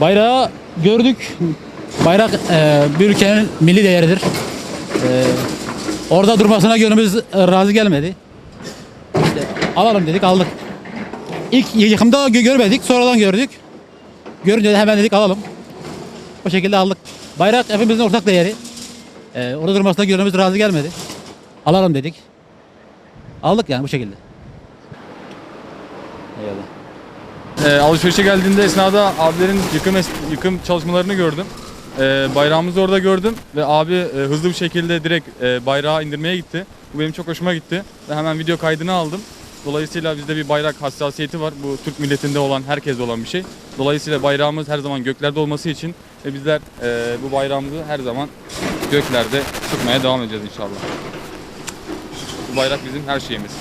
Bayrağı gördük. Bayrak e, bir ülkenin milli değeridir. E, orada durmasına gönlümüz razı gelmedi. İşte alalım dedik aldık. İlk yıkımda gö- görmedik sonradan gördük. Görünce de hemen dedik alalım. O şekilde aldık. Bayrak hepimizin ortak değeri. E, orada durmasına gönlümüz razı gelmedi. Alalım dedik. Aldık yani bu şekilde. Eyvallah. E, alışverişe geldiğinde esnada abilerin yıkım yıkım çalışmalarını gördüm. E, bayrağımızı orada gördüm ve abi e, hızlı bir şekilde direkt e, bayrağı indirmeye gitti. Bu benim çok hoşuma gitti ve hemen video kaydını aldım. Dolayısıyla bizde bir bayrak hassasiyeti var. Bu Türk milletinde olan, herkeste olan bir şey. Dolayısıyla bayrağımız her zaman göklerde olması için ve bizler e, bu bayrağımızı her zaman göklerde tutmaya devam edeceğiz inşallah. Bu bayrak bizim her şeyimiz.